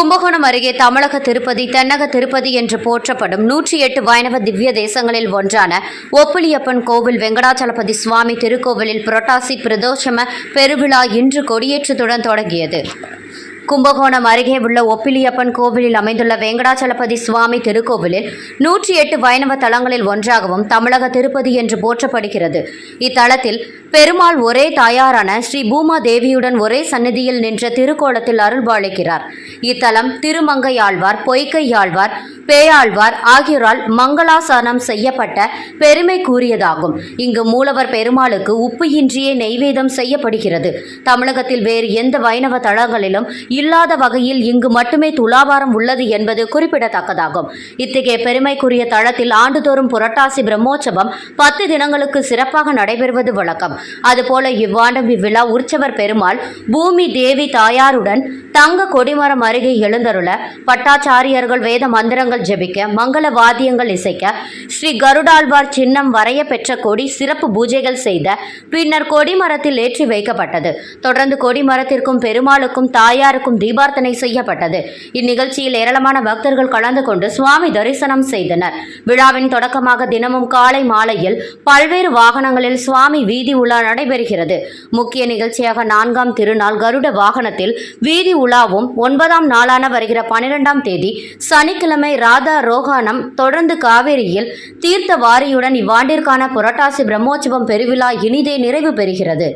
கும்பகோணம் அருகே தமிழக திருப்பதி தென்னக திருப்பதி என்று போற்றப்படும் நூற்றி எட்டு வைணவ திவ்ய தேசங்களில் ஒன்றான ஒப்பிலியப்பன் கோவில் வெங்கடாச்சலபதி சுவாமி திருக்கோவிலில் புரட்டாசி பிரதோஷம பெருவிழா இன்று கொடியேற்றத்துடன் தொடங்கியது. கும்பகோணம் அருகே உள்ள ஒப்பிலியப்பன் கோவிலில் அமைந்துள்ள வெங்கடாச்சலபதி சுவாமி திருக்கோவிலில் நூற்றி எட்டு வைணவ தலங்களில் ஒன்றாகவும் தமிழக திருப்பதி என்று போற்றப்படுகிறது. இத்தலத்தில் பெருமாள் ஒரே தாயாரான ஸ்ரீ பூமா தேவியுடன் ஒரே சந்நிதியில் நின்ற திருக்கோலத்தில் அருள்பாளிக்கிறார் இத்தலம் திருமங்கையாழ்வார் பொய்க்கையாழ்வார் பேயாழ்வார் ஆகியோரால் மங்களாசானம் செய்யப்பட்ட பெருமை கூறியதாகும். இங்கு மூலவர் பெருமாளுக்கு உப்பு இன்றியே நெய்வேதம் செய்யப்படுகிறது. தமிழகத்தில் வேறு எந்த வைணவ தளங்களிலும் இல்லாத வகையில் இங்கு மட்டுமே துலாபாரம் உள்ளது என்பது குறிப்பிடத்தக்கதாகும். இத்தகைய பெருமைக்குரிய தளத்தில் ஆண்டுதோறும் புரட்டாசி பிரம்மோற்சவம் பத்து தினங்களுக்கு சிறப்பாக நடைபெறுவது வழக்கம். அதுபோல இவ்வாண்டும் இவ்விழா உற்சவர் பெருமாள் பூமி தேவி தாயாருடன் தங்க கொடிமரம் அருகே எழுந்தருள பட்டாச்சாரியர்கள் வேத மந்திரங்கள் மந்திரங்கள் ஜெபிக்க மங்கள வாத்தியங்கள் இசைக்க ஸ்ரீ கருடாழ்வார் சின்னம் வரைய பெற்ற கொடி சிறப்பு பூஜைகள் செய்த பின்னர் கொடிமரத்தில் ஏற்றி வைக்கப்பட்டது. தொடர்ந்து கொடிமரத்திற்கும் பெருமாளுக்கும் தாயாருக்கும் தீபார்த்தனை செய்யப்பட்டது. இந்நிகழ்ச்சியில் ஏராளமான பக்தர்கள் கலந்து கொண்டு சுவாமி தரிசனம் செய்தனர். விழாவின் தொடக்கமாக தினமும் காலை மாலையில் பல்வேறு வாகனங்களில் சுவாமி வீதி உலா நடைபெறுகிறது. முக்கிய நிகழ்ச்சியாக நான்காம் திருநாள் கருட வாகனத்தில் வீதி உலாவும் ஒன்பதாம் நாளான வருகிற பனிரெண்டாம் தேதி சனிக்கிழமை ராதா ரோகானம் தொடர்ந்து காவேரியில் தீர்த்த வாரியுடன் இவ்வாண்டிற்கான புரட்டாசி பிரம்மோற்சவம் பெருவிழா இனிதே நிறைவு பெறுகிறது.